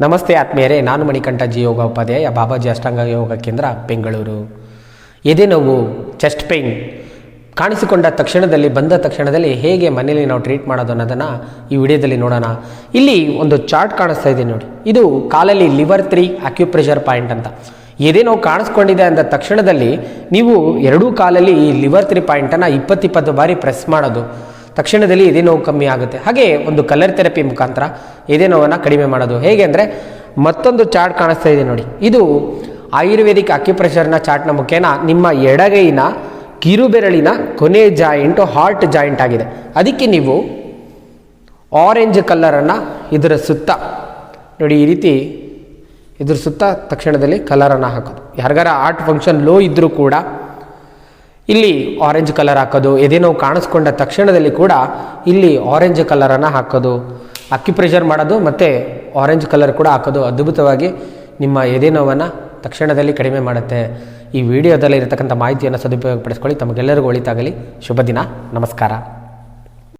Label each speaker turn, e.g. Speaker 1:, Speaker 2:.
Speaker 1: ನಮಸ್ತೆ ಆತ್ಮೀಯರೇ, ನಾನು ಮಣಿಕಂಠ ಜಿ ಯೋಗ ಉಪಾಧ್ಯಾಯ ಬಾಬಾಜಿ ಅಷ್ಟಾಂಗ ಯೋಗ ಕೇಂದ್ರ, ಬೆಂಗಳೂರು. ಎದೆ ನೋವು ಚೆಸ್ಟ್ ಪೇಯ್ನ್ ಕಾಣಿಸಿಕೊಂಡ ತಕ್ಷಣದಲ್ಲಿ, ಬಂದ ತಕ್ಷಣದಲ್ಲಿ ಹೇಗೆ ಮನೆಯಲ್ಲಿ ನಾವು ಟ್ರೀಟ್ ಮಾಡೋದು ಅನ್ನೋದನ್ನು ಈ ವಿಡಿಯೋದಲ್ಲಿ ನೋಡೋಣ. ಇಲ್ಲಿ ಒಂದು ಚಾರ್ಟ್ ಕಾಣಿಸ್ತಾ ಇದೆ ನೋಡಿ. ಇದು ಕಾಲಲ್ಲಿ ಲಿವರ್ ತ್ರೀ ಅಕ್ಯುಪ್ರೆಷರ್ ಪಾಯಿಂಟ್ ಅಂತ. ಎದೆ ನೋವು ಕಾಣಿಸ್ಕೊಂಡಿದೆ ಅಂದ ತಕ್ಷಣದಲ್ಲಿ ನೀವು ಎರಡೂ ಕಾಲಲ್ಲಿ ಈ ಲಿವರ್ ತ್ರೀ ಪಾಯಿಂಟನ್ನು ಇಪ್ಪತ್ತಿಪ್ಪತ್ತು ಬಾರಿ ಪ್ರೆಸ್ ಮಾಡೋದು. ತಕ್ಷಣದಲ್ಲಿ ಎದೆ ನೋವು ಕಮ್ಮಿ ಆಗುತ್ತೆ. ಹಾಗೆ ಒಂದು ಕಲರ್ ಥೆರಪಿ ಮುಖಾಂತರ ಎದೆ ನೋವನ್ನು ಕಡಿಮೆ ಮಾಡೋದು. ಹೇಗೆ ಅಂದರೆ ಮತ್ತೊಂದು ಚಾರ್ಟ್ ಕಾಣಿಸ್ತಾ ಇದೆ ನೋಡಿ. ಇದು ಆಯುರ್ವೇದಿಕ್ ಅಕ್ಯುಪ್ರೆಷರ್ನ ಚಾರ್ಟ್ನ ಮುಖೇನ ನಿಮ್ಮ ಎಡಗೈನ ಕಿರುಬೆರಳಿನ ಕೊನೆ ಜಾಯಿಂಟು ಹಾರ್ಟ್ ಜಾಯಿಂಟ್ ಆಗಿದೆ. ಅದಕ್ಕೆ ನೀವು ಆರೆಂಜ್ ಕಲ್ಲರನ್ನು ಇದರ ಸುತ್ತ, ನೋಡಿ ಈ ರೀತಿ ಇದ್ರ ಸುತ್ತ ತಕ್ಷಣದಲ್ಲಿ ಕಲರನ್ನು ಹಾಕೋದು. ಯಾರಿಗಾರ ಆರ್ಟ್ ಫಂಕ್ಷನ್ ಲೋ ಇದ್ದರೂ ಕೂಡ ಇಲ್ಲಿ ಆರೆಂಜ್ ಕಲರ್ ಹಾಕೋದು ಎದೆ ನೋವು ಕಾಣಿಸ್ಕೊಂಡ ತಕ್ಷಣದಲ್ಲಿ ಕೂಡ ಇಲ್ಲಿ ಆರೆಂಜ್ ಕಲರನ್ನು ಹಾಕೋದು. ಅಕ್ಕಿ ಪ್ರೆಷರ್ ಮಾಡೋದು ಮತ್ತು ಆರೆಂಜ್ ಕಲರ್ ಕೂಡ ಹಾಕೋದು. ಅದ್ಭುತವಾಗಿ ನಿಮ್ಮ ಎದೆ ನೋವನ್ನು ತಕ್ಷಣದಲ್ಲಿ ಕಡಿಮೆ ಮಾಡುತ್ತೆ. ಈ ವಿಡಿಯೋದಲ್ಲಿ ಇರತಕ್ಕಂಥ ಮಾಹಿತಿಯನ್ನು ಸದುಪಯೋಗಪಡಿಸ್ಕೊಳ್ಳಿ. ತಮಗೆಲ್ಲರಿಗೂ ಒಳಿತಾಗಲಿ. ಶುಭ ದಿನ. ನಮಸ್ಕಾರ.